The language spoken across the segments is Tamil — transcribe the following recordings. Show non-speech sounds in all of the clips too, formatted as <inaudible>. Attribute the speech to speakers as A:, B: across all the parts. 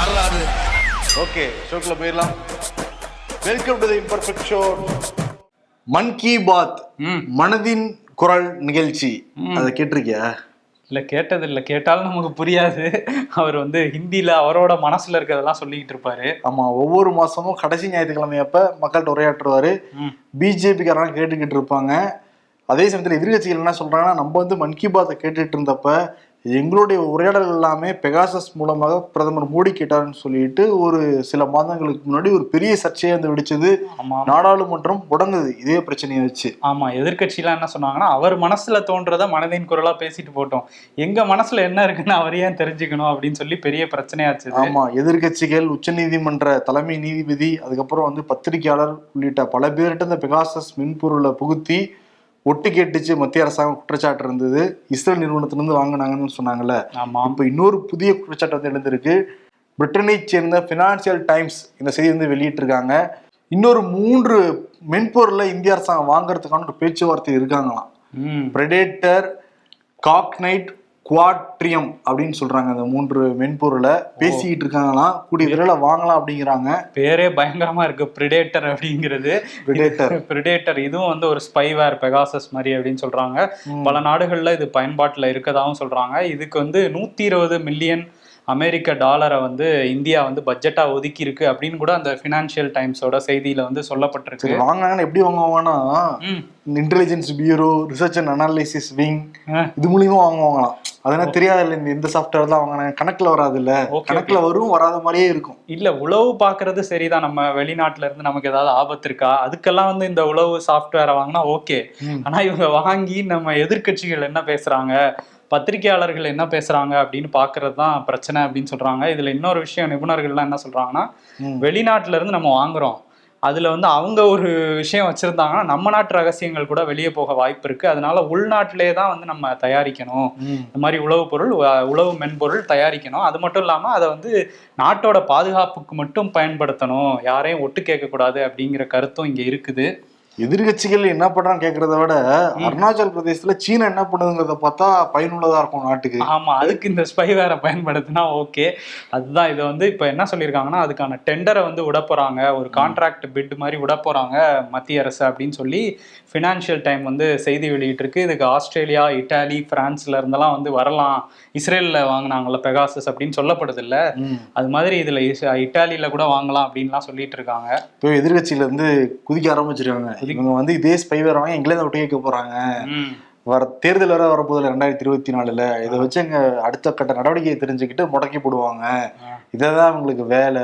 A: வரலாறு ஓகே ஷோக்கில் போயிடலாம் welcome to imperfect show Mann Ki Baat மனதின் குரல் நிகழ்ச்சி அதை கேட்டிருக்கியா
B: இல்லை கேட்டதில்லை கேட்டாலும் நமக்கு புரியாது அவர் வந்து ஹிந்தியில் அவரோட மனசில் இருக்கிறதெல்லாம் சொல்லிக்கிட்டு இருப்பாரு
A: ஆமாம் ஒவ்வொரு மாதமும் கடைசி ஞாயிற்றுக்கிழமை அப்போ மக்கள்கிட்ட உரையாற்றுவார் பிஜேபிக்காரெல்லாம் கேட்டுக்கிட்டு இருப்பாங்க அதே சமயத்தில் எதிர்கட்சிகள் என்ன சொல்கிறாங்கன்னா நம்ம வந்து மன் கி பாத்தை கேட்டுட்டு இருந்தப்ப எங்களுடைய உரையாடல் எல்லாமே பெகாசஸ் மூலமாக பிரதமர் மோடி கேட்டார்னு சொல்லிட்டு ஒரு சில மாதங்களுக்கு முன்னாடி ஒரு பெரிய சர்ச்சையை வந்து வெடிச்சது நாடாளுமன்றம் முடங்குது இதே பிரச்சனையை வச்சு
B: ஆமா எதிர்கட்சியெல்லாம் என்ன சொன்னாங்கன்னா அவர் மனசுல தோன்றத மனதின் குரலா பேசிட்டு போட்டோம் எங்க மனசுல என்ன இருக்குன்னு அவர் ஏன் தெரிஞ்சுக்கணும் அப்படின்னு சொல்லி பெரிய பிரச்சனையாச்சு
A: ஆமா எதிர்கட்சிகள் உச்சநீதிமன்ற தலைமை நீதிபதி அதுக்கப்புறம் வந்து பத்திரிகையாளர் உள்ளிட்ட பல பேர்கிட்ட இந்த பெகாசஸ் மின்பொருளை புகுத்தி ஒட்டு கேட்டுச்சு மத்திய அரசாங்கம் குற்றச்சாட்டு இருந்தது இஸ்ரேல் நிறுவனத்திலிருந்து வாங்கினாங்கன்னு சொன்னாங்கல்ல ஆமா இப்போ இன்னொரு புதிய குற்றச்சாட்டு வந்து எழுந்திருக்கு பிரிட்டனை சேர்ந்த பினான்சியல் டைம்ஸ் இந்த செய்தி வந்து வெளியிட்டிருக்காங்க இன்னொரு மூன்று மென்பொருளை இந்திய அரசாங்கம் வாங்குறதுக்கான ஒரு பேச்சுவார்த்தை இருக்காங்களாம் பிரெடேட்டர் காக்னைட் குவாட்ரியம் அப்படின்னு சொல்றாங்க அந்த மூன்று மென்பொருளை பேசிக்கிட்டு இருக்காங்களாம் கூடிய விரல வாங்கலாம் அப்படிங்கிறாங்க பேரே பயங்கரமா இருக்கு பிரிடேட்டர் அப்படிங்கிறது பிரிடேட்டர் <laughs> இதுவும் வந்து ஒரு ஸ்பைவேர் பெகாசஸ் மாதிரி அப்படின்னு சொல்றாங்க பல நாடுகள்ல இது பயன்பாட்டில் இருக்கதாகவும் சொல்றாங்க இதுக்கு வந்து நூத்தி இருபது மில்லியன் அமெரிக்க டாலரை வந்து இந்தியா வந்து பட்ஜெட்டா ஒதுக்கி இருக்கு அப்படின்னு கூட அந்த பினான்சியல் டைம்ஸோட செய்தியில வந்து சொல்லப்பட்டிருக்கு வாங்கினாங்கன்னு எப்படி வாங்குவாங்கன்னா intelligence bureau research and analysis wing இது மூலியமா வாங்குவாங்களாம் அதெல்லாம் தெரியாது இல்லை இந்த எந்த சாஃப்ட்வேர் தான் வாங்கின கணக்குல வராது இல்ல கணக்குல வரும் வராத மாதிரியே இருக்கும் இல்ல உழவு பாக்குறது சரிதான் நம்ம வெளிநாட்டுல இருந்து நமக்கு ஏதாவது ஆபத்து இருக்கா அதுக்கெல்லாம் வந்து இந்த உழவு சாஃப்ட்வேரை வாங்கினா ஓகே ஆனா இவங்க வாங்கி நம்ம எதிர்கட்சிகள் என்ன பேசுறாங்க பத்திரிகையாளர்கள் என்ன பேசுறாங்க அப்படின்னு பாக்குறது தான் பிரச்சனை அப்படின்னு சொல்றாங்க இதுல இன்னொரு விஷயம் நிபுணர்கள்லாம் என்ன சொல்றாங்கன்னா வெளிநாட்டுல இருந்து நம்ம வாங்குறோம் அதுல வந்து அவங்க ஒரு விஷயம் வச்சிருந்தாங்கன்னா நம்ம நாட்டு ரகசியங்கள் கூட வெளியே போக வாய்ப்பு இருக்கு அதனால உள்நாட்டிலே தான் வந்து நம்ம தயாரிக்கணும் இந்த மாதிரி உழவு பொருள் உழவு மென்பொருள் தயாரிக்கணும் அது மட்டும் இல்லாம அதை வந்து நாட்டோட பாதுகாப்புக்கு மட்டும் பயன்படுத்தணும் யாரையும் ஒட்டு கேட்கக்கூடாது அப்படிங்கிற கருத்தும் இங்க இருக்குது எதிர்கட்சிகள் என்ன பண்றான்னு கேக்குறத விட அருணாச்சல் பிரதேசத்துல சீனா என்ன பண்ணுதுங்கிறத பார்த்தா பயனுள்ளதா இருக்கும் நாட்டுக்கு ஆமா அதுக்கு இந்த ஸ்பை வேற பயன்படுத்தினா ஓகே அதுதான் இதை வந்து இப்ப என்ன சொல்லியிருக்காங்கன்னா அதுக்கான டெண்டரை வந்து விட போறாங்க ஒரு கான்ட்ராக்ட் பிட் மாதிரி விட போறாங்க மத்திய அரசு அப்படின்னு சொல்லி ஃபினான்ஷியல் டைம் வந்து செய்தி வெளியிட்டிருக்கு இதுக்கு ஆஸ்திரேலியா இட்டாலி பிரான்ஸ்ல இருந்தெல்லாம் வந்து வரலாம் இஸ்ரேலில் வாங்கினாங்கல்ல பெகாசஸ் அப்படின்னு சொல்லப்படுது இல்லை அது மாதிரி இதில் இட்டாலியில் கூட வாங்கலாம் அப்படின்லாம் சொல்லிட்டு இருக்காங்க இப்போ எதிர்கட்சியிலேருந்து குதிக்க ஆரம்பிச்சிருக்காங்க இவங்க வந்து இதே ஸ்பைவேர் வாங்க இங்கிலாந்து விட்டு கேட்க போகிறாங்க வர தேர்தல் வர வரப்போதில் ரெண்டாயிரத்தி இருபத்தி நாலுல இதை வச்சு எங்க அடுத்த கட்ட நடவடிக்கையை தெரிஞ்சுக்கிட்டு முடக்கி போடுவாங்க இதான் அவங்களுக்கு வேலை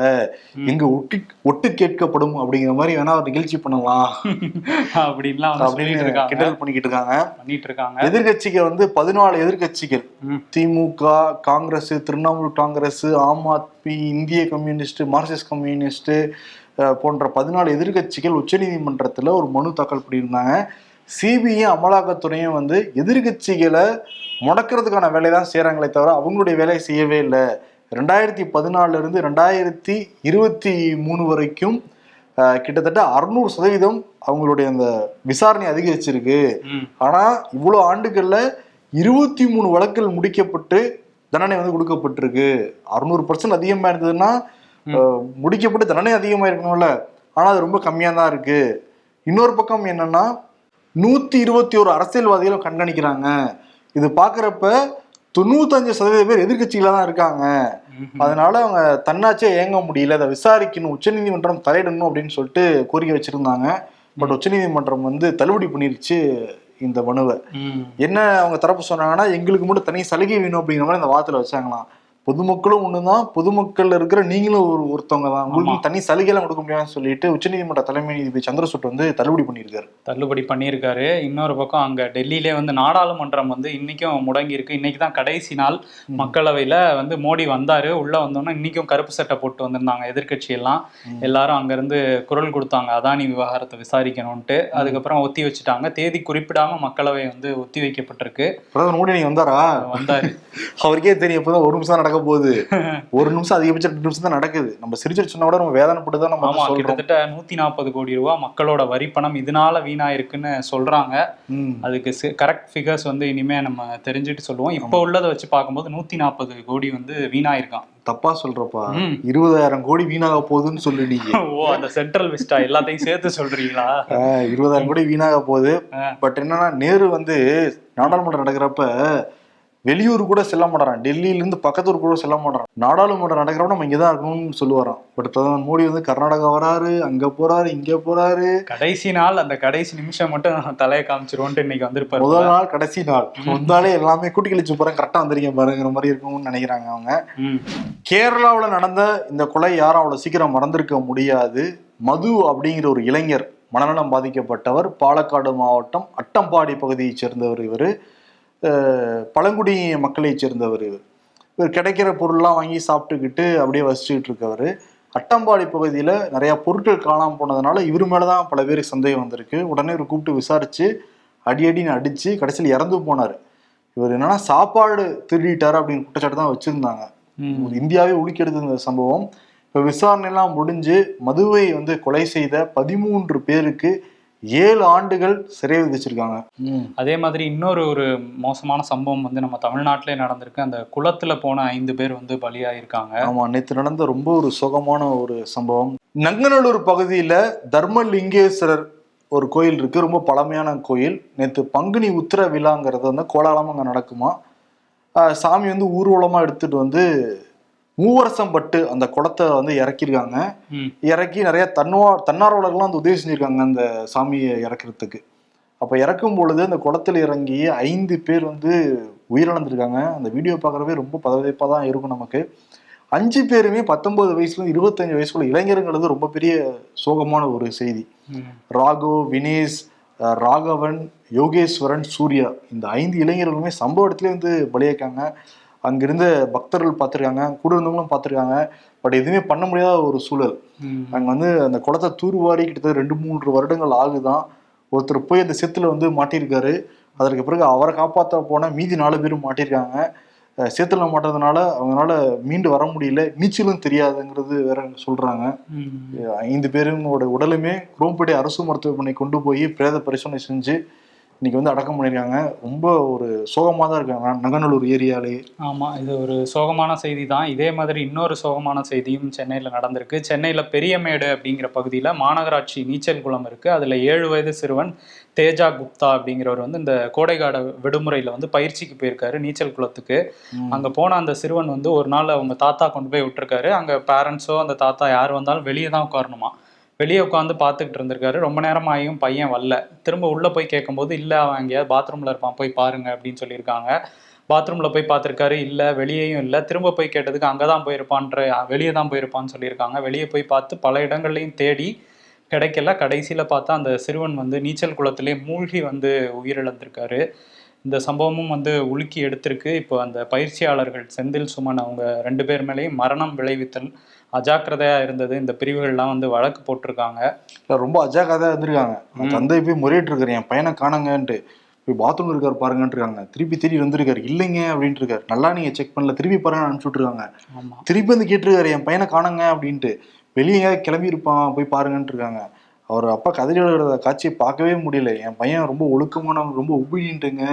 A: இங்க ஒட்டு ஒட்டு கேட்கப்படும் அப்படிங்கிற மாதிரி வேணா ஒரு நிகழ்ச்சி பண்ணலாம் <laughs> அப்படின்லாம் கிண்டல் பண்ணிக்கிட்டு இருக்காங்க பண்ணிட்டு இருக்காங்க வந்து பதினாலு எதிர்கட்சிகள் திமுக காங்கிரஸ் திரிணாமுல் காங்கிரஸ் ஆம் ஆத்மி இந்திய கம்யூனிஸ்ட் மார்க்சிஸ்ட் கம்யூனிஸ்ட் போன்ற பதினாலு எதிர்கட்சிகள் உச்சநீதிமன்றத்தில் ஒரு மனு தாக்கல் பண்ணியிருந்தாங்க சிபிஐ அமலாக்கத்துறையும் வந்து எதிர்கட்சிகளை முடக்கிறதுக்கான வேலையை தான் செய்கிறாங்களே தவிர அவங்களுடைய வேலையை செய்யவே இல்லை ரெண்டாயிரத்தி பதினாலிருந்து ரெண்டாயிரத்தி இருபத்தி மூணு வரைக்கும் கிட்டத்தட்ட அறுநூறு சதவீதம் அவங்களுடைய அந்த விசாரணை அதிகரிச்சிருக்கு ஆனால் இவ்வளோ ஆண்டுகளில் இருபத்தி மூணு வழக்குகள் முடிக்கப்பட்டு தண்டனை வந்து கொடுக்கப்பட்டிருக்கு அறுநூறு பர்சன்ட் அதிகமாக இருந்ததுன்னா முடிக்கப்பட்டு தண்டனை அதிகமாக இருக்கணும்ல ஆனால் அது ரொம்ப கம்மியாக தான் இருக்கு இன்னொரு பக்கம் என்னன்னா நூற்றி இருபத்தி ஒரு அரசியல்வாதிகளும் கண்காணிக்கிறாங்க இது பார்க்குறப்ப தொண்ணூத்தஞ்சு சதவீத பேர் எதிர்கட்சியில தான் இருக்காங்க அதனால அவங்க தன்னாச்சே இயங்க முடியல அதை விசாரிக்கணும் உச்சநீதிமன்றம் தலையிடணும் அப்படின்னு சொல்லிட்டு கோரிக்கை வச்சிருந்தாங்க பட் உச்சநீதிமன்றம் வந்து தள்ளுபடி பண்ணிருச்சு இந்த மனுவை என்ன அவங்க தரப்பு சொன்னாங்கன்னா எங்களுக்கு மட்டும் தனி சலுகை வேணும் அப்படிங்கிற மாதிரி அந்த வார்த்தையில வச்சாங்களாம் பொதுமக்களும் ஒண்ணுதான் பொதுமக்கள் இருக்கிற நீங்களும் ஒரு ஒருத்தவங்க தான் உங்களுக்கு தனி சலுகையெல்லாம் கொடுக்க முடியாதுன்னு சொல்லிட்டு உச்சநீதிமன்ற தலைமை நீதிபதி சந்திரசூட் வந்து தள்ளுபடி பண்ணியிருக்காரு தள்ளுபடி பண்ணியிருக்காரு இன்னொரு பக்கம் அங்க டெல்லியிலே வந்து நாடாளுமன்றம் வந்து இன்னைக்கும் முடங்கி இருக்கு இன்னைக்கு தான் கடைசி நாள் மக்களவையில வந்து மோடி வந்தாரு உள்ள வந்தோன்னா இன்னைக்கும் கருப்பு சட்டை போட்டு வந்திருந்தாங்க எதிர்கட்சி எல்லாம் எல்லாரும் அங்க இருந்து குரல் கொடுத்தாங்க அதானி விவகாரத்தை விசாரிக்கணும்ட்டு அதுக்கப்புறம் ஒத்தி வச்சுட்டாங்க தேதி குறிப்பிடாம மக்களவை வந்து ஒத்தி வைக்கப்பட்டிருக்கு பிரதமர் மோடி நீங்க வந்தாரா வந்தாரு அவருக்கே தெரியும் ஒரு நிமிஷம் நடக்க போகுது <laughs> ஒரு நிமிஷம் அதிகபட்சம் ரெண்டு நிமிஷம் தான் நடக்குது நம்ம சிரிச்சு சொன்ன கூட நம்ம வேதனைப்பட்டு தான் நம்ம கிட்டத்தட்ட நூத்தி நாற்பது கோடி ரூபா மக்களோட வரி பணம் இதனால வீணாயிருக்குன்னு சொல்றாங்க அதுக்கு கரெக்ட் ஃபிகர்ஸ் வந்து இனிமே நம்ம தெரிஞ்சுட்டு சொல்லுவோம் இப்போ உள்ளதை வச்சு பார்க்கும்போது நூத்தி நாற்பது கோடி வந்து வீணாயிருக்கான் தப்பா சொல்றப்பா இருபதாயிரம் கோடி வீணாக போகுதுன்னு சொல்லு நீங்க <laughs> ஓ அந்த சென்ட்ரல் விஸ்டா எல்லாத்தையும் சேர்த்து சொல்றீங்களா இருபதாயிரம் கோடி வீணாக போகுது பட் என்னன்னா நேரு வந்து நாடாளுமன்றம் நடக்கிறப்ப வெளியூர் கூட செல்ல மாட்டாரான் டெல்லியிலேருந்து பக்கத்தூர் கூட செல்ல மாட்டாரான் நாடாளுமன்றம் நடக்கிறவங்க நம்ம இங்கே தான் இருக்கணும்னு சொல்லுவாராம் பட் பிரதமர் மோடி வந்து கர்நாடகா வராரு அங்கே போறாரு இங்கே போறாரு கடைசி நாள் அந்த கடைசி நிமிஷம் மட்டும் தலையை காமிச்சிருவோன்ட்டு இன்னைக்கு வந்திருப்பாரு முதல் நாள் கடைசி நாள் வந்தாலே எல்லாமே கூட்டி கழிச்சு போகிறேன் கரெக்டாக வந்திருக்கேன் பாருங்கிற மாதிரி இருக்கும்னு நினைக்கிறாங்க அவங்க கேரளாவில் நடந்த இந்த கொலை யாரும் அவ்வளோ சீக்கிரம் மறந்துருக்க முடியாது மது அப்படிங்கிற ஒரு இளைஞர் மனநலம் பாதிக்கப்பட்டவர் பாலக்காடு மாவட்டம் அட்டம்பாடி பகுதியைச் சேர்ந்தவர் இவர் பழங்குடி மக்களை சேர்ந்தவர் இவர் இவர் கிடைக்கிற பொருள்லாம் வாங்கி சாப்பிட்டுக்கிட்டு அப்படியே வசிச்சுக்கிட்டு இருக்கவர் அட்டம்பாடி பகுதியில் நிறையா பொருட்கள் காணாமல் போனதுனால இவர் மேலே தான் பல பேருக்கு சந்தேகம் வந்திருக்கு உடனே இவர் கூப்பிட்டு விசாரித்து அடியடின்னு அடித்து கடைசியில் இறந்து போனார் இவர் என்னென்னா சாப்பாடு திருடிட்டார் அப்படின்னு குற்றச்சாட்டு தான் வச்சுருந்தாங்க இந்தியாவே உலுக்கெடுத்த இந்த சம்பவம் இப்போ விசாரணைலாம் முடிஞ்சு மதுவை வந்து கொலை செய்த பதிமூன்று பேருக்கு ஏழு ஆண்டுகள் சிறை விதிச்சிருக்காங்க அதே மாதிரி இன்னொரு ஒரு மோசமான சம்பவம் வந்து நம்ம தமிழ்நாட்டிலே நடந்திருக்கு அந்த குளத்துல போன ஐந்து பேர் வந்து பலியாயிருக்காங்க ஆமா நேற்று நடந்த ரொம்ப ஒரு சுகமான ஒரு சம்பவம் நங்கநல்லூர் பகுதியில தர்மலிங்கேஸ்வரர் ஒரு கோயில் இருக்கு ரொம்ப பழமையான கோயில் நேற்று பங்குனி உத்திர விழாங்கிறது வந்து கோலாலமாக அங்கே நடக்குமா சாமி வந்து ஊர்வலமாக எடுத்துகிட்டு வந்து மூவரசம் பட்டு அந்த குளத்தை வந்து இறக்கியிருக்காங்க இறக்கி நிறைய தன்வா தன்னார்வலர்கள்லாம் அந்த உதவி செஞ்சிருக்காங்க அந்த சாமியை இறக்குறதுக்கு அப்போ இறக்கும் பொழுது அந்த குளத்தில் இறங்கி ஐந்து பேர் வந்து உயிரிழந்திருக்காங்க அந்த வீடியோ பார்க்குறவே ரொம்ப பதவிப்பாக தான் இருக்கும் நமக்கு அஞ்சு பேருமே பத்தொன்பது வயசுல இருபத்தஞ்சு வயசுக்குள்ள இளைஞருங்கிறது ரொம்ப பெரிய சோகமான ஒரு செய்தி ராகோ வினேஷ் ராகவன் யோகேஸ்வரன் சூர்யா இந்த ஐந்து இளைஞர்களுமே சம்பவ இடத்துல வந்து பலியாக்காங்க அங்கிருந்த பக்தர்கள் பார்த்துருக்காங்க கூட இருந்தவங்களும் பார்த்துருக்காங்க பட் எதுவுமே பண்ண முடியாத ஒரு சூழல் அங்கே வந்து அந்த குளத்தை தூர்வாரி கிட்டத்தட்ட ரெண்டு மூன்று வருடங்கள் ஆகுதான் ஒருத்தர் போய் அந்த செத்துல வந்து மாட்டியிருக்காரு அதற்கு பிறகு அவரை காப்பாற்ற போனால் மீதி நாலு பேரும் மாட்டியிருக்காங்க சேத்துல மாட்டதுனால அவங்களால மீண்டு வர முடியல நீச்சலும் தெரியாதுங்கிறது வேற சொல்றாங்க ஐந்து பேருங்களோட உடலுமே குரோம்பேட்டை அரசு மருத்துவமனை கொண்டு போய் பிரேத பரிசோதனை செஞ்சு இன்னைக்கு வந்து அடக்கம் பண்ணியிருக்காங்க ரொம்ப ஒரு சோகமாக தான் இருக்காங்க நங்கநல்லூர் ஏரியாலே ஆமாம் இது ஒரு சோகமான செய்தி தான் இதே மாதிரி இன்னொரு சோகமான செய்தியும் சென்னையில் நடந்திருக்கு சென்னையில் பெரியமேடு அப்படிங்கிற பகுதியில் மாநகராட்சி நீச்சல் குளம் இருக்குது அதில் ஏழு வயது சிறுவன் தேஜா குப்தா அப்படிங்கிறவர் வந்து இந்த கோடைகால விடுமுறையில் வந்து பயிற்சிக்கு போயிருக்காரு நீச்சல் குளத்துக்கு அங்கே போன அந்த சிறுவன் வந்து ஒரு நாள் அவங்க தாத்தா கொண்டு போய் விட்டுருக்காரு அங்கே பேரண்ட்ஸோ அந்த தாத்தா யார் வந்தாலும் வெளியே தான் உட்காரணுமா வெளியே உட்காந்து பார்த்துக்கிட்டு இருந்திருக்காரு ரொம்ப நேரம் ஆகியும் பையன் வரல திரும்ப உள்ளே போய் கேட்கும்போது இல்லை அவன் எங்கேயாவது பாத்ரூமில் இருப்பான் போய் பாருங்க அப்படின்னு சொல்லியிருக்காங்க பாத்ரூமில் போய் பார்த்துருக்காரு இல்லை வெளியேயும் இல்லை திரும்ப போய் கேட்டதுக்கு அங்கே தான் போயிருப்பான்ற வெளியே தான் போயிருப்பான்னு சொல்லியிருக்காங்க வெளியே போய் பார்த்து பல இடங்கள்லையும் தேடி கிடைக்கல கடைசியில் பார்த்தா அந்த சிறுவன் வந்து நீச்சல் குளத்திலே மூழ்கி வந்து உயிரிழந்திருக்காரு இந்த சம்பவமும் வந்து உலுக்கி எடுத்திருக்கு இப்போ அந்த பயிற்சியாளர்கள் செந்தில் சுமன் அவங்க ரெண்டு பேர் மேலேயும் மரணம் விளைவித்தல் அஜாக்கிரதையாக இருந்தது இந்த பிரிவுகள்லாம் வந்து வழக்கு போட்டிருக்காங்க ரொம்ப அஜாக்கிரதையா இருந்திருக்காங்க நான் தந்தை போய் முறையிட்டு என் பையனை காணுங்கன்ட்டு போய் பாத்ரூம் இருக்கார் பாருங்கன்ட்டுருக்காங்க திருப்பி திரும்பி வந்திருக்காரு இல்லைங்க அப்படின்ட்டு இருக்காரு நல்லா நீங்க செக் பண்ணல திருப்பி பாருங்க அனுப்பிச்சுட்ருக்காங்க திருப்பி வந்து கேட்டிருக்காரு என் பையனை காணுங்க அப்படின்ட்டு வெளியே கிளம்பி இருப்பான் போய் பாருங்கன்ட்டு இருக்காங்க அவர் அப்பா கதறி காட்சியை பார்க்கவே முடியல என் பையன் ரொம்ப ஒழுக்கமான ரொம்ப உபயின்ட்டுங்க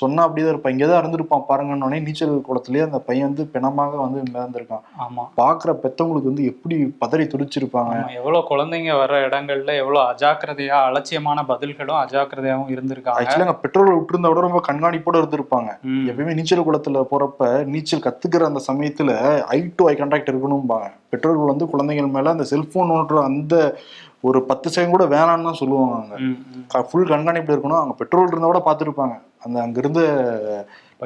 A: சொன்னா அப்படிதான் இருப்பா இங்கே தான் இருந்திருப்பான் பாருங்கன்னொடனே நீச்சல் குளத்துலயே அந்த பையன் வந்து பிணமாக வந்து மிதந்திருக்கான் ஆமா பாக்குற பெத்தவங்களுக்கு வந்து எப்படி பதறி துடிச்சிருப்பாங்க எவ்வளவு குழந்தைங்க வர்ற இடங்கள்ல எவ்வளவு அஜாக்கிரதையா அலட்சியமான பதில்களும் அஜாக்கிரதையாவும் இருந்திருக்காங்க பெட்ரோல் விட்டுருந்த விட ரொம்ப கண்காணிப்போட இருந்திருப்பாங்க எப்பயுமே நீச்சல் குளத்துல போறப்ப நீச்சல் கத்துக்கிற அந்த சமயத்துல ஐ டு ஐ கண்டாக்ட் இருக்கணும்பாங்க பெற்றோர்கள் வந்து குழந்தைகள் மேல அந்த செல்போன் ஓட்டுற அந்த ஒரு பத்து செகண்ட் கூட வேணாம்னு தான் சொல்லுவாங்க அங்க ஃபுல் கண்காணிப்பு இருக்கணும் அங்க பெட்ரோல் இருந்தா கூட பாத்துருப்பாங்க அந்த இருந்த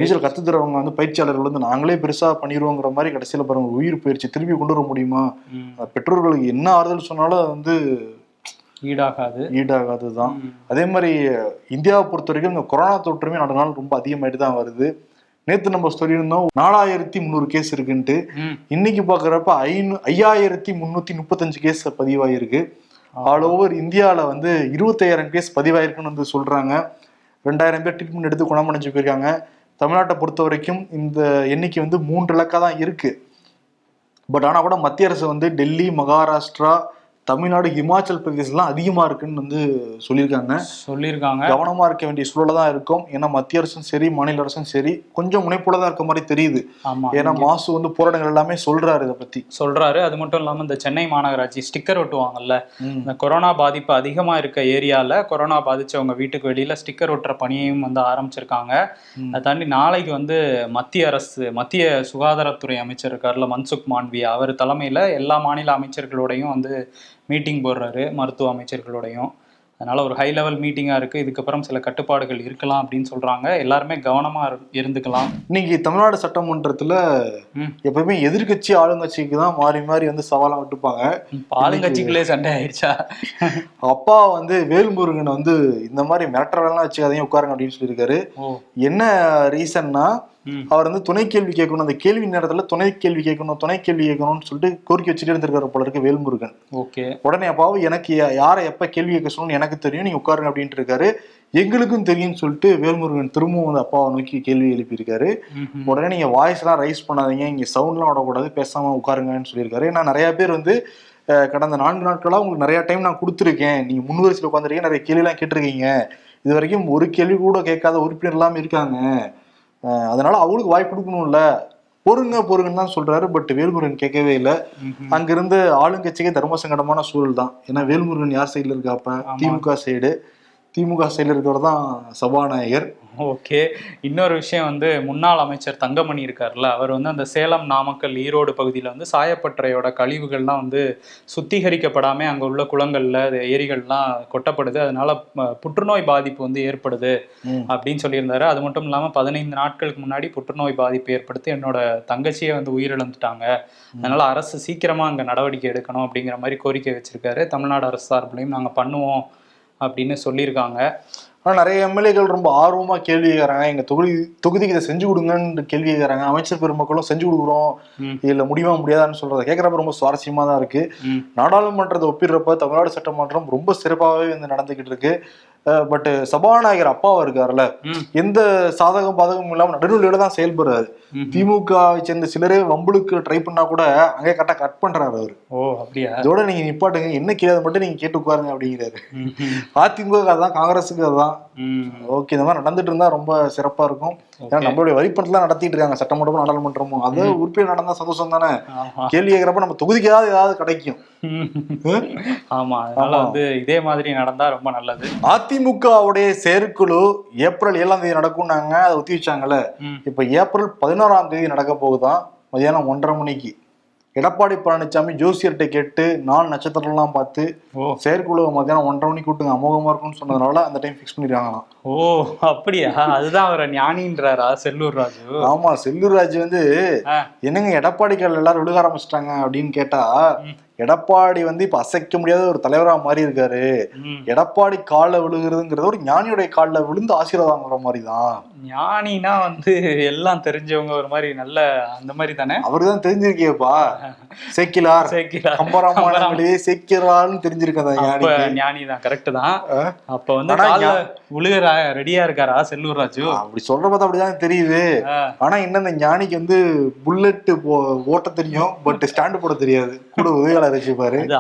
A: நீச்சல் கத்து தரவங்க வந்து பயிற்சியாளர்கள் வந்து நாங்களே பெருசா பண்ணிடுவோங்கிற மாதிரி கடைசியில பாருங்க உயிர் பயிற்சி திரும்பி கொண்டு வர முடியுமா பெற்றோர்களுக்கு என்ன ஆறுதல் சொன்னாலும் வந்து ஈடாகாது ஈடாகாது தான் அதே மாதிரி இந்தியாவை பொறுத்த வரைக்கும் இந்த கொரோனா தொற்றுமே நடந்த நாள் ரொம்ப அதிகமாயிட்டு தான் வருது நேற்று நம்ம சொல்லியிருந்தோம் நாலாயிரத்தி முந்நூறு கேஸ் இருக்குன்ட்டு இன்னைக்கு பாக்குறப்ப ஐநூ ஐயாயிரத்தி முன்னூத்தி முப்பத்தஞ்சு கேஸ் பதிவாயிருக்கு ஆல் ஓவர் இந்தியாவில் வந்து இருபத்தாயிரம் கேஸ் பதிவாயிருக்குன்னு வந்து சொல்கிறாங்க ரெண்டாயிரம் பேர் ட்ரீட்மெண்ட் எடுத்து குணமடைஞ்சு போயிருக்காங்க தமிழ்நாட்டை பொறுத்த வரைக்கும் இந்த எண்ணிக்கை வந்து மூன்று இலக்காக தான் இருக்குது பட் ஆனால் கூட மத்திய அரசு வந்து டெல்லி மகாராஷ்டிரா தமிழ்நாடு ஹிமாச்சல் பிரதேசம்லாம் அதிகமா இருக்குன்னு வந்து சொல்லியிருக்காங்க சொல்லியிருக்காங்க கவனமா இருக்க வேண்டிய சூழல தான் இருக்கும் ஏன்னா மத்திய அரசும் சரி மாநில அரசும் சரி கொஞ்சம் முனைப்போட தான் இருக்க மாதிரி தெரியுது ஏன்னா மாசு வந்து போராட்டங்கள் எல்லாமே சொல்றாரு இதை பத்தி சொல்றாரு அது மட்டும் இல்லாம இந்த சென்னை மாநகராட்சி ஸ்டிக்கர் ஒட்டுவாங்கல்ல இந்த கொரோனா பாதிப்பு அதிகமா இருக்க ஏரியால கொரோனா பாதிச்சவங்க வீட்டுக்கு வெளியில ஸ்டிக்கர் ஒட்டுற பணியையும் வந்து ஆரம்பிச்சிருக்காங்க அதை தாண்டி நாளைக்கு வந்து மத்திய அரசு மத்திய சுகாதாரத்துறை அமைச்சர் இருக்காருல மன்சுக் மாண்வியா அவர் தலைமையில எல்லா மாநில அமைச்சர்களோடையும் வந்து மீட்டிங் போடுறாரு மருத்துவ அமைச்சர்களோடையும் அதனால் ஒரு ஹை லெவல் மீட்டிங்காக இருக்குது இதுக்கப்புறம் சில கட்டுப்பாடுகள் இருக்கலாம் அப்படின்னு சொல்கிறாங்க எல்லாருமே கவனமாக இருந்துக்கலாம் இன்னைக்கு தமிழ்நாடு சட்டமன்றத்தில் எப்பவுமே எதிர்கட்சி ஆளுங்கட்சிக்கு தான் மாறி மாறி வந்து சவாலாக விட்டுப்பாங்க ஆளுங்கட்சிக்குள்ளே சண்டை ஆயிடுச்சா அப்பா வந்து வேல்முருகன் வந்து இந்த மாதிரி மிரட்டுறவெல்லாம் வச்சுக்காதையும் உட்காருங்க அப்படின்னு சொல்லியிருக்காரு என்ன ரீசன்னா அவர் வந்து துணை கேள்வி கேட்கணும் அந்த கேள்வி நேரத்துல துணை கேள்வி கேட்கணும் துணை கேள்வி கேட்கணும்னு சொல்லிட்டு கோரிக்கை வச்சுட்டு இருந்திருக்காரு போல இருக்கு வேல்முருகன் ஓகே உடனே அப்பாவும் எனக்கு யாரை எப்ப கேள்வி கேட்க சொல்லணும்னு எனக்கு தெரியும் நீங்க உட்காருங்க அப்படின்ட்டு இருக்காரு எங்களுக்கும் தெரியும்னு சொல்லிட்டு வேல்முருகன் திரும்பவும் வந்து அப்பாவை நோக்கி கேள்வி எழுப்பியிருக்காரு உடனே நீங்க வாய்ஸ் எல்லாம் ரைஸ் பண்ணாதீங்க இங்க சவுண்ட்லாம் விடக்கூடாது பேசாம உட்காருங்கன்னு சொல்லியிருக்காரு ஏன்னா நிறைய பேர் வந்து கடந்த நான்கு நாட்களா உங்களுக்கு நிறைய டைம் நான் கொடுத்துருக்கேன் நீங்க முன்வரிசையில் உட்காந்துருக்கீங்க நிறைய கேள்வி எல்லாம் கேட்டிருக்கீங்க இது வரைக்கும் ஒரு கேள்வி கூட கேட்காத உறுப்பினர் இல்லாமல் இருக்காங்க அதனால அவளுக்கு வாய்ப்பு கொடுக்கணும்ல பொறுங்க பொறுங்கன்னு தான் சொல்றாரு பட் வேல்முருகன் கேட்கவே இல்லை அங்கிருந்து ஆளுங்கட்சிக்கே தர்மசங்கடமான சூழல் தான் ஏன்னா வேல்முருகன் யார் சைடுல இருக்காப்ப திமுக சைடு திமுக சைடில் இருக்கிறவர் தான் சபாநாயகர் ஓகே இன்னொரு விஷயம் வந்து முன்னாள் அமைச்சர் தங்கமணி இருக்கார்ல அவர் வந்து அந்த சேலம் நாமக்கல் ஈரோடு பகுதியில் வந்து சாயப்பட்டறையோட கழிவுகள்லாம் வந்து சுத்திகரிக்கப்படாமல் அங்கே உள்ள குளங்களில் ஏரிகள்லாம் கொட்டப்படுது அதனால புற்றுநோய் பாதிப்பு வந்து ஏற்படுது அப்படின்னு சொல்லியிருந்தாரு அது மட்டும் இல்லாமல் பதினைந்து நாட்களுக்கு முன்னாடி புற்றுநோய் பாதிப்பு ஏற்படுத்தி என்னோட தங்கச்சியை வந்து உயிரிழந்துட்டாங்க அதனால அரசு சீக்கிரமாக அங்கே நடவடிக்கை எடுக்கணும் அப்படிங்கிற மாதிரி கோரிக்கை வச்சிருக்காரு தமிழ்நாடு அரசு சார்பிலையும் நாங்கள் பண்ணுவோம் அப்படின்னு சொல்லியிருக்காங்க ஆனால் நிறைய எம்எல்ஏக்கள் ரொம்ப ஆர்வமாக கேள்வி கேட்குறாங்க எங்கள் தொகுதி தொகுதிக்கு இதை செஞ்சு கொடுங்கன்னு கேள்வி கேட்குறாங்க அமைச்சர் பெருமக்களும் செஞ்சு கொடுக்குறோம் இதில் முடியுமா முடியாதான்னு சொல்கிறத கேட்குறப்ப ரொம்ப சுவாரஸ்யமாக தான் இருக்குது நாடாளுமன்றத்தை ஒப்பிடுறப்ப தமிழ்நாடு சட்டமன்றம் ரொம்ப சிறப்பாகவே வந்து நடந்துக்கிட்டு இருக்குது பட் சபாநாயகர் அப்பாவா இருக்காருல்ல எந்த சாதகம் பாதகமும் இல்லாம நடுநிலையில தான் செயல்படுறாரு திமுகவை சேர்ந்த சிலரே வம்புளுக்கு ட்ரை பண்ணா கூட அங்கே கரெக்டா கட் பண்றாரு அவரு ஓ அப்படியா இதோட நீங்க நிப்பாட்டுங்க என்ன கேள்வி மட்டும் நீங்க கேட்டு உட்காருங்க அப்படிங்கிறாரு அதிமுக அதான் காங்கிரஸுக்கு அதான் ஓகே இந்த மாதிரி நடந்துட்டு இருந்தா ரொம்ப சிறப்பா இருக்கும் ஏன்னா நம்மளுடைய வழிபடத்துல நடத்திட்டு இருக்காங்க சட்டமன்றமும் நாடாளுமன்றமும் அது உறுப்பினர் நடந்தா சந்தோஷம் தானே கேள்வி கேட்கிறப்ப நம்ம தொகுதிக்காவது ஏதாவது கிடைக்கும் ஆமா அதனால வந்து இதே மாதிரி நடந்தா ரொம்ப நல்லது அதிமுகவுடைய செயற்குழு ஏப்ரல் ஏழாம் தேதி நடக்கும்னாங்க அதை ஒத்தி வச்சாங்கல்ல இப்ப ஏப்ரல் பதினோராம் தேதி நடக்க போகுதான் மதியானம் ஒன்றரை மணிக்கு எடப்பாடி பழனிசாமி ஜோசியர்கிட்ட கேட்டு நாலு நட்சத்திரம்லாம் பார்த்து செயற்குழு மத்தியானம் ஒன்றரை மணிக்கு கூட்டுங்க அமோகமா இருக்கும்னு சொன்னதுனால அந்த டைம் ஃபிக்ஸ் பண்ணிருக்காங்களாம் ஓ அப்படியா அதுதான் அவரை ஞானின்றாரா செல்லூர் ராஜு ஆமா செல்லூர் ராஜு வந்து என்னங்க எடப்பாடிகள் எல்லாரும் விழுக ஆரம்பிச்சிட்டாங்க அப்படின்னு கேட்டா எடப்பாடி வந்து இப்ப அசைக்க முடியாத ஒரு தலைவரா மாறி இருக்காரு எடப்பாடி காலில் விழுகிறதுங்கிறது ஒரு ஞானியுடைய காலில் விழுந்து ஆசீர்வாதம் வாங்குற மாதிரிதான் ஞானினா வந்து எல்லாம் தெரிஞ்சவங்க ஒரு மாதிரி நல்ல அந்த மாதிரி தானே அவருதான் தெரிஞ்சிருக்கியப்பா சேக்கிலார் சேக்கிலார் கம்பராமாயணங்களே சேக்கிலார்னு தெரிஞ்சு தெரிஞ்சிருக்கதா கரெக்ட் தான் அப்ப ரெடியா இருக்காரா செல்லூர் ராஜு அப்படி சொல்ற பார்த்தா அப்படிதான் தெரியுது ஆனா ஞானிக்கு வந்து ஓட்ட தெரியும் போட தெரியாது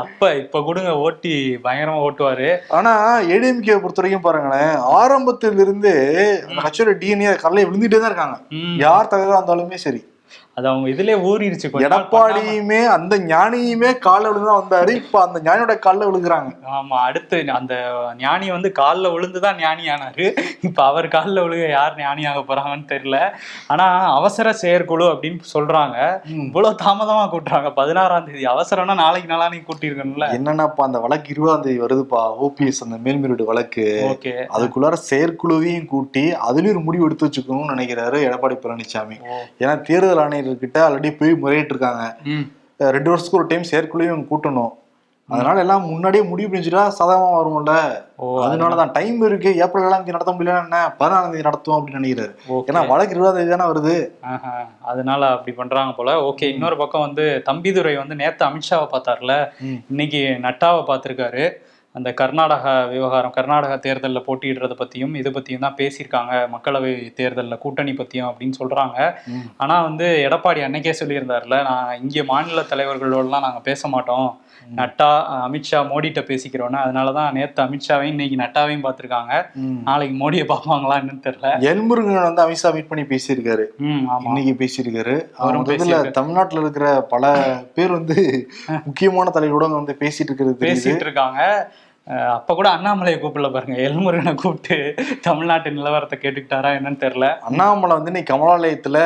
A: அப்ப இப்ப ஓட்டி பயங்கரமா ஓட்டுவாரு ஆனா பாருங்களேன் ஆரம்பத்திலிருந்து கட்சியோட விழுந்துட்டே தான் இருக்காங்க யார் தகவல் இருந்தாலுமே சரி அது அவங்க இதுல ஊறிடுச்சு எடப்பாடியுமே அந்த ஞானியுமே கால விழுந்துதான் வந்தாரு இப்ப அந்த ஞானியோட கால விழுகிறாங்க ஆமா அடுத்து அந்த ஞானி வந்து கால விழுந்துதான் ஞானி ஆனாரு இப்ப அவர் கால விழுக யார் ஞானியாக போறாங்கன்னு தெரியல ஆனா அவசர செயற்குழு அப்படின்னு சொல்றாங்க இவ்வளவு தாமதமா கூட்டுறாங்க பதினாறாம் தேதி அவசரம்னா நாளைக்கு நாளானைக்கு கூட்டிருக்கணும்ல என்னன்னாப்பா அந்த வழக்கு இருபதாம் தேதி வருதுப்பா ஓபிஎஸ் அந்த மேல்முறையீடு வழக்கு ஓகே அதுக்குள்ளார செயற்குழுவையும் கூட்டி அதுலயும் ஒரு முடிவு எடுத்து வச்சுக்கணும்னு நினைக்கிறாரு எடப்பாடி பழனிசாமி ஏன்னா தேர்தல் தேர்தல் ஆணையர்கிட்ட ஆல்ரெடி போய் முறையிட்டு இருக்காங்க ரெண்டு வருஷத்துக்கு ஒரு டைம் செயற்குழுவையும் கூட்டணும் அதனால எல்லாம் முன்னாடியே முடிவு பிடிஞ்சுட்டா சாதகமா வரும்ல அதனாலதான் டைம் இருக்கு ஏப்ரல் ஏழாம் தேதி நடத்த முடியல என்ன பதினாலாம் தேதி நடத்தும் அப்படின்னு நினைக்கிறாரு ஏன்னா வழக்கு இருபதாம் தேதி தானே வருது அதனால அப்படி பண்றாங்க போல ஓகே இன்னொரு பக்கம் வந்து தம்பிதுரை வந்து நேத்து அமித்ஷாவை பார்த்தார்ல இன்னைக்கு நட்டாவை பார்த்திருக்காரு அந்த கர்நாடகா விவகாரம் கர்நாடகா தேர்தலில் போட்டியிடுறதை பற்றியும் இதை பற்றியும் தான் பேசியிருக்காங்க மக்களவை தேர்தலில் கூட்டணி பற்றியும் அப்படின்னு சொல்கிறாங்க ஆனால் வந்து எடப்பாடி அன்னைக்கே சொல்லியிருந்தார்ல நான் இங்கே மாநில தலைவர்களோடலாம் நாங்கள் பேச மாட்டோம் நட்டா அமித்ஷா மோடிகிட்ட பேசிக்கிறோன்னு அதனால தான் நேற்று அமித்ஷாவையும் இன்னைக்கு நட்டாவையும் பார்த்துருக்காங்க நாளைக்கு மோடியை என்னன்னு தெரியல எல்முருகன் வந்து அமித்ஷா மீட் பண்ணி பேசியிருக்காரு இன்னைக்கு பேசியிருக்காரு அவரும் பேசல தமிழ்நாட்டில் இருக்கிற பல பேர் வந்து <laughs> முக்கியமான தலைவரோட வந்து பேசிட்டு இருக்கிறது பேசிட்டு இருக்காங்க அப்போ கூட அண்ணாமலையை கூப்பிடல பாருங்க எல்முருகனை கூப்பிட்டு தமிழ்நாட்டு நிலவரத்தை கேட்டுக்கிட்டாரா என்னன்னு தெரியல அண்ணாமலை வந்து இன்னைக்கு கமலாலயத்துல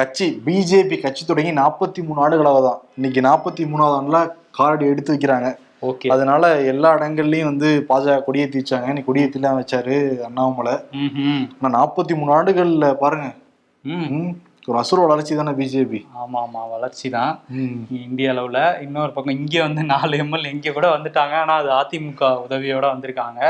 A: கட்சி பிஜேபி கட்சி தொடங்கி நாற்பத்தி மூணு ஆண்டுகளாக தான் இன்னைக்கு நாற்பத்தி மூணாவது ஆண்டுல காரடி எடுத்து வைக்கிறாங்க ஓகே அதனால எல்லா இடங்கள்லயும் வந்து பாஜக கொடியேற்றி வச்சாங்க இன்னைக்கு கொடியேற்றிலாம் வச்சாரு அண்ணாமலை ஆனா நாற்பத்தி மூணு ஆண்டுகள்ல பாருங்க ஒரு அசுர வளர்ச்சி தானே பிஜேபி ஆமாம் ஆமாம் வளர்ச்சி தான் இந்திய அளவில் இன்னொரு பக்கம் இங்கே வந்து நாலு எம்எல்ஏ இங்கே கூட வந்துட்டாங்க ஆனால் அது அதிமுக உதவியோட வந்திருக்காங்க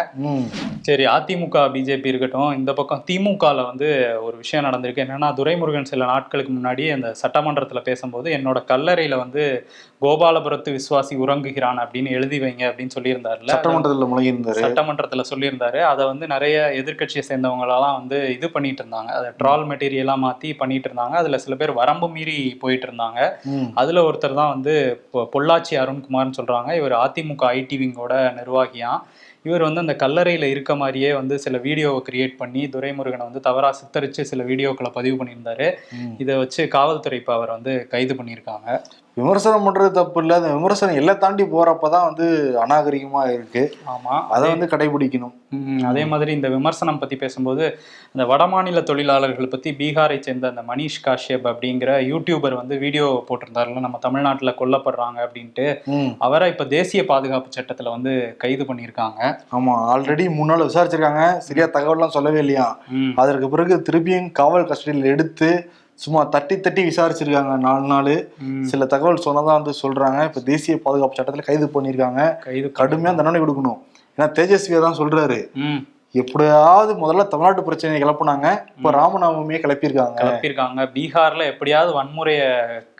A: சரி அதிமுக பிஜேபி இருக்கட்டும் இந்த பக்கம் திமுகவில் வந்து ஒரு விஷயம் நடந்திருக்கு என்னன்னா துரைமுருகன் சில நாட்களுக்கு முன்னாடி அந்த சட்டமன்றத்தில் பேசும்போது என்னோட கல்லறையில் வந்து கோபாலபுரத்து விசுவாசி உறங்குகிறான் அப்படின்னு எழுதி வைங்க அப்படின்னு சொல்லியிருந்தாரு சட்டமன்றத்தில் முழங்கியிருந்தாரு சட்டமன்றத்தில் சொல்லியிருந்தாரு அதை வந்து நிறைய எதிர்கட்சியை சேர்ந்தவங்களெல்லாம் வந்து இது பண்ணிட்டு இருந்தாங்க அதை ட்ரால் மெட்டீரியலாக மாற்றி பண்ணிட்டு இருந்தாங்க அதில் சில பேர் வரம்பு மீறி போயிட்டு இருந்தாங்க அதில் ஒருத்தர் தான் வந்து பொள்ளாச்சி அருண்குமார்னு சொல்கிறாங்க இவர் அதிமுக ஐடி விங்கோட நிர்வாகியான் இவர் வந்து அந்த கல்லறையில் இருக்க மாதிரியே வந்து சில வீடியோவை கிரியேட் பண்ணி துரைமுருகனை வந்து தவறாக சித்தரித்து சில வீடியோக்களை பதிவு பண்ணியிருந்தாரு இதை வச்சு காவல்துறை இப்போ அவர் வந்து கைது பண்ணியிருக்காங்க விமர்சனம் பண்றது தப்பு இல்லை அந்த விமர்சனம் எல்லாம் தாண்டி போறப்ப தான் வந்து அநாகரிகமா இருக்கு ஆமா அதை வந்து கடைபிடிக்கணும் அதே மாதிரி இந்த விமர்சனம் பத்தி பேசும்போது இந்த வடமாநில தொழிலாளர்கள் பத்தி பீகாரை சேர்ந்த அந்த மணிஷ் காஷ்யப் அப்படிங்கிற யூடியூபர் வந்து வீடியோ போட்டிருந்தாருல நம்ம தமிழ்நாட்டுல கொல்லப்படுறாங்க அப்படின்ட்டு அவரை இப்ப தேசிய பாதுகாப்பு சட்டத்துல வந்து கைது பண்ணியிருக்காங்க ஆமா ஆல்ரெடி முன்னால் விசாரிச்சிருக்காங்க சரியா தகவல்லாம் சொல்லவே இல்லையா அதற்கு பிறகு திருப்பியும் காவல் கஸ்டடியில் எடுத்து சும்மா தட்டி தட்டி விசாரிச்சிருக்காங்க நாலு நாள் சில தகவல் சொன்னதான் வந்து சொல்றாங்க இப்ப தேசிய பாதுகாப்பு சட்டத்துல கைது பண்ணிருக்காங்க கைது கடுமையா தண்டனை கொடுக்கணும் ஏன்னா தேஜஸ்வியா தான் சொல்றாரு எப்படியாவது முதல்ல தமிழ்நாட்டு பிரச்சனையை கிளப்புனாங்க இப்ப ராமநாமமே கிளப்பியிருக்காங்க கிளப்பியிருக்காங்க பீகார்ல எப்படியாவது வன்முறைய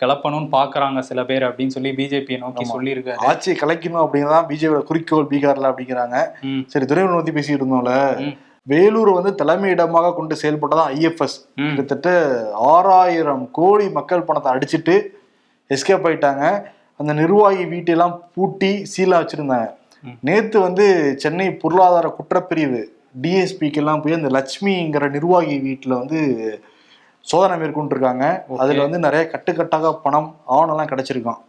A: கிளப்பணும்னு பாக்குறாங்க சில பேர் அப்படின்னு சொல்லி பிஜேபி நோக்கி சொல்லியிருக்காங்க ஆட்சியை கலைக்கணும் அப்படிங்கிறதான் பிஜேபியோட குறிக்கோள் பீகார்ல அப்படிங்கிறாங்க சரி துறைமுகம் நோக்கி பேசிட்டு இருந்தோம்ல வேலூர் வந்து தலைமையிடமாக கொண்டு செயல்பட்டதான் ஐஎஃப்எஸ் கிட்டத்தட்ட ஆறாயிரம் கோடி மக்கள் பணத்தை அடிச்சுட்டு எஸ்கேப் ஆயிட்டாங்க அந்த நிர்வாகி வீட்டையெல்லாம் பூட்டி சீலா வச்சிருந்தாங்க நேத்து வந்து சென்னை பொருளாதார குற்றப்பிரிவு டிஎஸ்பிக்கெல்லாம் போய் அந்த லட்சுமிங்கிற நிர்வாகி வீட்டில் வந்து சோதனை மேற்கொண்டிருக்காங்க அதில் வந்து நிறைய கட்டுக்கட்டாக பணம் ஆவணம்லாம் கிடச்சிருக்கான்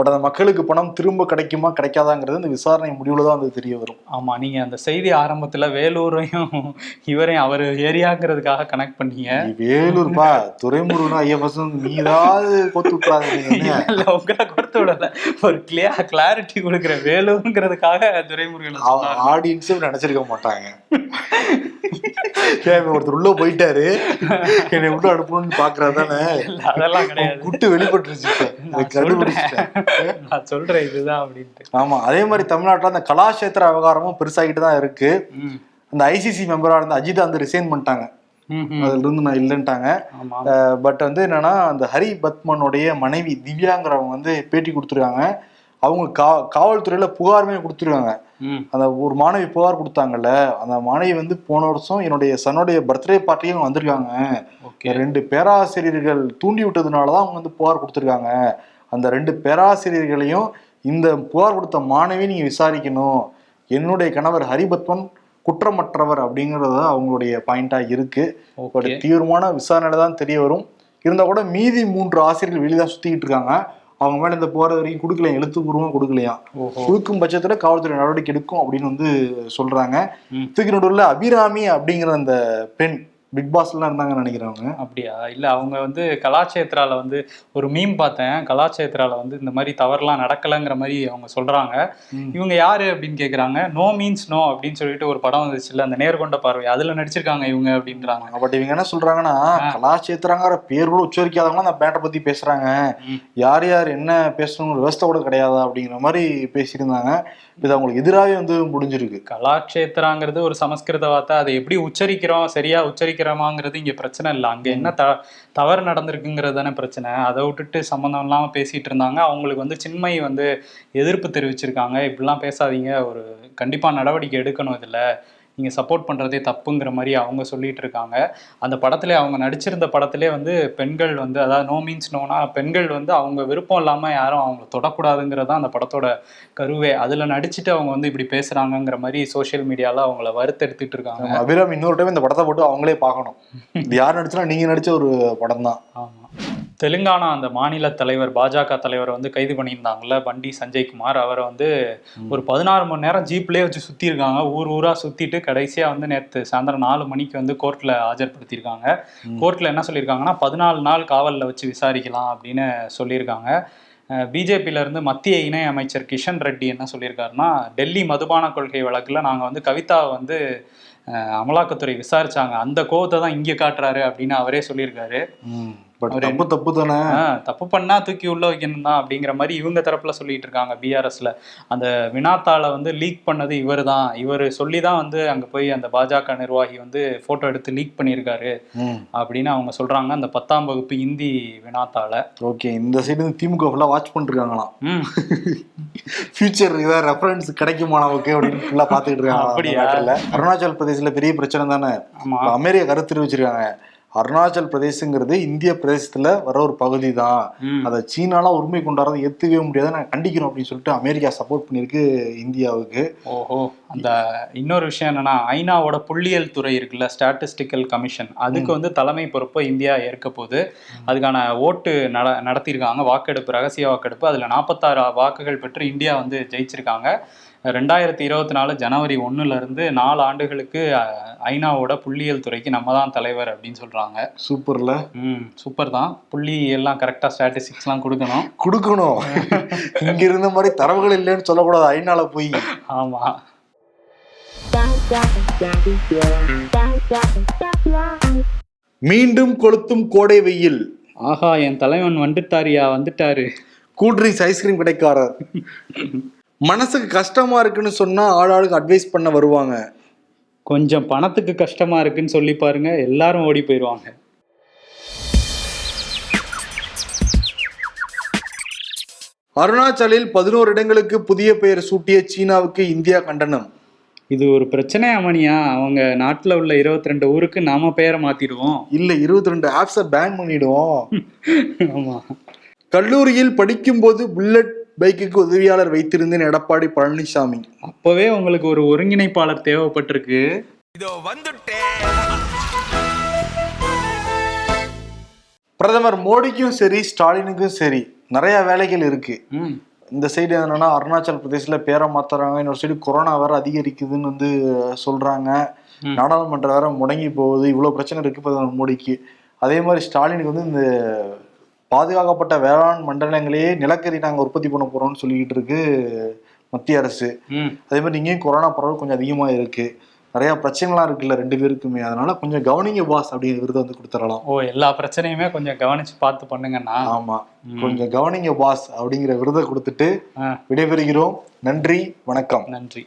A: பட் அந்த மக்களுக்கு பணம் திரும்ப கிடைக்குமா கிடைக்காதாங்கிறது இந்த விசாரணை முடிவில் தான் வந்து தெரிய வரும் ஆமாம் நீங்கள் அந்த செய்தி ஆரம்பத்தில் வேலூரையும் இவரையும் அவர் ஏரியாங்கிறதுக்காக கனெக்ட் பண்ணீங்க வேலூர்ப்பா துறைமுருகனா ஐயப்பஸ் நீ ஏதாவது கொடுத்து விட்றாங்க உங்களை கொடுத்து விடல ஒரு கிளியா கிளாரிட்டி கொடுக்குற வேலூருங்கிறதுக்காக துறைமுருகன் ஆடியன்ஸும் நினச்சிருக்க மாட்டாங்க ஒருத்தர் உள்ள போயிட்டாரு என்னை விட்டு அனுப்பணும்னு பாக்குறதானே அதெல்லாம் கிடையாது குட்டு வெளிப்பட்டுருச்சு கண்டுபிடிச்சிட்டேன் நான் சொல்றேன் இதுதான் அப்படின்ட்டு ஆமா அதே மாதிரி தமிழ்நாட்டில் அந்த கலாஷேத்திர விவகாரமும் பெருசாகிட்டு தான் இருக்கு அந்த ஐசிசி மெம்பரா இருந்த அஜித் அந்த ரிசைன் பண்ணிட்டாங்க அதுல இருந்து நான் இல்லைன்ட்டாங்க பட் வந்து என்னன்னா அந்த ஹரி பத்மனுடைய மனைவி திவ்யாங்கிறவங்க வந்து பேட்டி கொடுத்துருக்காங்க அவங்க கா காவல்துறையில புகாருமே கொடுத்துருக்காங்க அந்த ஒரு மாணவி புகார் கொடுத்தாங்கல்ல அந்த மாணவி வந்து போன வருஷம் என்னுடைய சன்னுடைய பர்த்டே பார்ட்டியும் வந்திருக்காங்க ரெண்டு பேராசிரியர்கள் தூண்டி விட்டதுனால தான் அவங்க வந்து புகார் கொடுத்துருக்காங்க அந்த ரெண்டு பேராசிரியர்களையும் இந்த புகார் கொடுத்த மாணவி நீங்கள் விசாரிக்கணும் என்னுடைய கணவர் ஹரிபத்வன் குற்றமற்றவர் அப்படிங்கிறது அவங்களுடைய பாயிண்டாக இருக்குது தீவிரமான விசாரணை தான் தெரிய வரும் இருந்தால் கூட மீதி மூன்று ஆசிரியர்கள் வெளியே தான் சுற்றிக்கிட்டு இருக்காங்க அவங்க மேலே இந்த போகிற வரைக்கும் கொடுக்கலையா எழுத்துப்பூர்வமாக கொடுக்கலையா கொடுக்கும் பட்சத்தில் காவல்துறை நடவடிக்கை எடுக்கும் அப்படின்னு வந்து சொல்கிறாங்க தூக்கி நடுவில் அபிராமி அப்படிங்கிற அந்த பெண் பிக் பாஸ்லாம் இருந்தாங்கன்னு நினைக்கிறவங்க அப்படியா இல்லை அவங்க வந்து கலாச்சேத்ராவில் வந்து ஒரு மீம் பார்த்தேன் கலாச்சேத்ராவில் வந்து இந்த மாதிரி தவறுலாம் நடக்கலைங்கிற மாதிரி அவங்க சொல்கிறாங்க இவங்க யார் அப்படின்னு கேட்குறாங்க நோ மீன்ஸ் நோ அப்படின்னு சொல்லிட்டு ஒரு படம் வந்துச்சுல்ல அந்த நேர்கொண்ட பார்வை அதில் நடிச்சிருக்காங்க இவங்க அப்படின்றாங்க பட் இவங்க என்ன சொல்கிறாங்கன்னா கலாச்சேத்ராங்கிற பேர் கூட உச்சரிக்காதவங்க அந்த பேட்டை பற்றி பேசுகிறாங்க யார் யார் என்ன பேசணும்னு விவசாய கூட கிடையாதா அப்படிங்கிற மாதிரி பேசியிருந்தாங்க இது அவங்களுக்கு எதிராகவே வந்து முடிஞ்சிருக்கு கலாட்சேத்திராங்கிறது ஒரு சமஸ்கிருத வார்த்தை அதை எப்படி உச்சரிக்கிறோம் சரியாக உச்சரிக்க வைக்கிறோமாங்கிறது இங்கே பிரச்சனை இல்லை அங்கே என்ன த தவறு நடந்திருக்குங்கிறது தானே பிரச்சனை அதை விட்டுட்டு சம்மந்தம் இல்லாமல் பேசிகிட்டு இருந்தாங்க அவங்களுக்கு வந்து சின்மை வந்து எதிர்ப்பு தெரிவிச்சிருக்காங்க இப்படிலாம் பேசாதீங்க ஒரு கண்டிப்பாக நடவடிக்கை எடுக்கணும் இதில் நீங்கள் சப்போர்ட் பண்ணுறதே தப்புங்கிற மாதிரி அவங்க சொல்லிட்டு இருக்காங்க அந்த படத்துல அவங்க நடிச்சிருந்த படத்திலே வந்து பெண்கள் வந்து அதாவது நோ மீன்ஸ் நோனா பெண்கள் வந்து அவங்க விருப்பம் இல்லாமல் யாரும் அவங்கள தொடக்கூடாதுங்கிறதா அந்த படத்தோட கருவே அதில் நடிச்சுட்டு அவங்க வந்து இப்படி பேசுகிறாங்கங்கிற மாதிரி சோஷியல் மீடியாவில் அவங்கள வருத்தெடுத்துட்டு இருக்காங்க அபிராம் இன்னொரு டைம் இந்த படத்தை போட்டு அவங்களே பார்க்கணும் யார் நடிச்சா நீங்கள் நடித்த ஒரு படம் தான் ஆமாம் தெலுங்கானா அந்த மாநில தலைவர் பாஜக தலைவரை வந்து கைது பண்ணியிருந்தாங்கல்ல பண்டி குமார் அவரை வந்து ஒரு பதினாறு மணி நேரம் ஜீப்லேயே வச்சு சுற்றியிருக்காங்க ஊர் ஊராக சுற்றிட்டு கடைசியாக வந்து நேற்று சாயந்தரம் நாலு மணிக்கு வந்து கோர்ட்டில் ஆஜர்படுத்தியிருக்காங்க கோர்ட்டில் என்ன சொல்லியிருக்காங்கன்னா பதினாலு நாள் காவலில் வச்சு விசாரிக்கலாம் அப்படின்னு சொல்லியிருக்காங்க பிஜேபியிலேருந்து மத்திய இணை அமைச்சர் கிஷன் ரெட்டி என்ன சொல்லியிருக்காருன்னா டெல்லி மதுபான கொள்கை வழக்கில் நாங்கள் வந்து கவிதாவை வந்து அமலாக்கத்துறை விசாரிச்சாங்க அந்த கோவத்தை தான் இங்கே காட்டுறாரு அப்படின்னு அவரே சொல்லியிருக்காரு தப்பு தப்பு தானே தப்பு பண்ணா தூக்கி உள்ள வைக்கணும் தான் அப்படிங்கிற மாதிரி இவங்க தரப்புல சொல்லிட்டு இருக்காங்க பிஆர்எஸ்ல அந்த வினாத்தால வந்து லீக் பண்ணது இவர் தான் இவர் சொல்லிதான் வந்து அங்க போய் அந்த பாஜக நிர்வாகி வந்து போட்டோ எடுத்து லீக் பண்ணியிருக்காரு அப்படின்னு அவங்க சொல்றாங்க அந்த பத்தாம் வகுப்பு இந்தி வினாத்தால ஓகே இந்த சைடு வந்து திமுக ஃபுல்லா வாட்ச் பண்ணிருக்காங்களாம் ஃபியூச்சர் இதாக ரெஃபரன்ஸ் கிடைக்குமா நமக்கு அப்படின்னு ஃபுல்லா பாத்துக்கிட்டு இருக்காங்க அப்படியா அருணாச்சல் பிரதேசல பெரிய பிரச்சனை தானே அமெரிக்கா கருத்து தெரிவிச்சிருக்காங்க அருணாச்சல் பிரதேசங்கிறது இந்திய பிரதேசத்துல வர ஒரு பகுதி தான் அதை சீனாலாம் உரிமை கொண்டாடுறது ஏற்றுக்கவே முடியாது நான் கண்டிக்கணும் அப்படின்னு சொல்லிட்டு அமெரிக்கா சப்போர்ட் பண்ணியிருக்கு இந்தியாவுக்கு ஓஹோ அந்த இன்னொரு விஷயம் என்னன்னா ஐநாவோட புள்ளியியல் துறை இருக்குல்ல ஸ்டாட்டிஸ்டிக்கல் கமிஷன் அதுக்கு வந்து தலைமை பொறுப்பை இந்தியா ஏற்க போது அதுக்கான ஓட்டு நட நடத்தியிருக்காங்க வாக்கெடுப்பு ரகசிய வாக்கெடுப்பு அதுல நாற்பத்தாறு வாக்குகள் பெற்று இந்தியா வந்து ஜெயிச்சிருக்காங்க ரெண்டாயிரத்தி இருபத்தி நாலு ஜனவரி ஒன்றுலேருந்து நாலு ஆண்டுகளுக்கு ஐநாவோட புள்ளியியல் துறைக்கு நம்ம தான் தலைவர் அப்படின்னு சொல்கிறாங்க சூப்பரில் ம் சூப்பர் தான் புள்ளி எல்லாம் கரெக்டாக ஸ்டாட்டிஸ்டிக்ஸ்லாம் கொடுக்கணும் கொடுக்கணும் இங்கே இருந்த மாதிரி தரவுகள் இல்லைன்னு சொல்லக்கூடாது ஐநாவில் போய் ஆமாம் மீண்டும் கொளுத்தும் கோடை வெயில் ஆஹா என் தலைவன் வந்துட்டாரியா வந்துட்டாரு கூட்ரிஸ் ஐஸ்கிரீம் கடைக்காரர் மனசுக்கு கஷ்டமா இருக்குன்னு சொன்னா ஆளாளுக்கு அட்வைஸ் பண்ண வருவாங்க கொஞ்சம் பணத்துக்கு கஷ்டமா இருக்குன்னு சொல்லி பாருங்க எல்லாரும் ஓடி போயிடுவாங்க அருணாச்சலில் பதினோரு இடங்களுக்கு புதிய பெயர் சூட்டிய சீனாவுக்கு இந்தியா கண்டனம் இது ஒரு பிரச்சனை அமனியா அவங்க நாட்டில் உள்ள இருபத்தி ரெண்டு ஊருக்கு நாம பெயரை மாத்திடுவோம் இல்ல இருபத்தி ரெண்டு ஆப்ஸை பேன் பண்ணிடுவோம் ஆமா கல்லூரியில் படிக்கும்போது புல்லட் பைக்குக்கு உதவியாளர் வைத்திருந்தேன் எடப்பாடி பழனிசாமி அப்பவே உங்களுக்கு ஒரு ஒருங்கிணைப்பாளர் தேவைப்பட்டிருக்கு இதோ வந்துட்டேன் பிரதமர் மோடிக்கும் சரி ஸ்டாலினுக்கும் சரி நிறைய வேலைகள் இருக்கு இந்த சைடு என்னன்னா அருணாச்சல் பிரதேசில் பேரை மாத்துறாங்க இன்னொரு சைடு கொரோனா வேற அதிகரிக்குதுன்னு வந்து சொல்றாங்க நாடாளுமன்றம் வேற முடங்கி போகுது இவ்வளவு பிரச்சனை இருக்கு பிரதமர் மோடிக்கு அதே மாதிரி ஸ்டாலினுக்கு வந்து இந்த பாதுகாக்கப்பட்ட வேளாண் மண்டலங்களையே நிலக்கரி நாங்கள் உற்பத்தி பண்ண போறோம்னு சொல்லிக்கிட்டு இருக்கு மத்திய அரசு அதே மாதிரி இங்கேயும் கொரோனா பரவல் கொஞ்சம் அதிகமாக இருக்கு நிறைய பிரச்சனைலாம் இருக்குல்ல ரெண்டு பேருக்குமே அதனால கொஞ்சம் கவனிங்க பாஸ் அப்படிங்கிற விருது வந்து கொடுத்துடலாம் ஓ எல்லா பிரச்சனையுமே கொஞ்சம் கவனிச்சு பார்த்து பண்ணுங்கண்ணா ஆமா கொஞ்சம் கவனிங்க பாஸ் அப்படிங்கிற விருதை கொடுத்துட்டு விடைபெறுகிறோம் நன்றி வணக்கம் நன்றி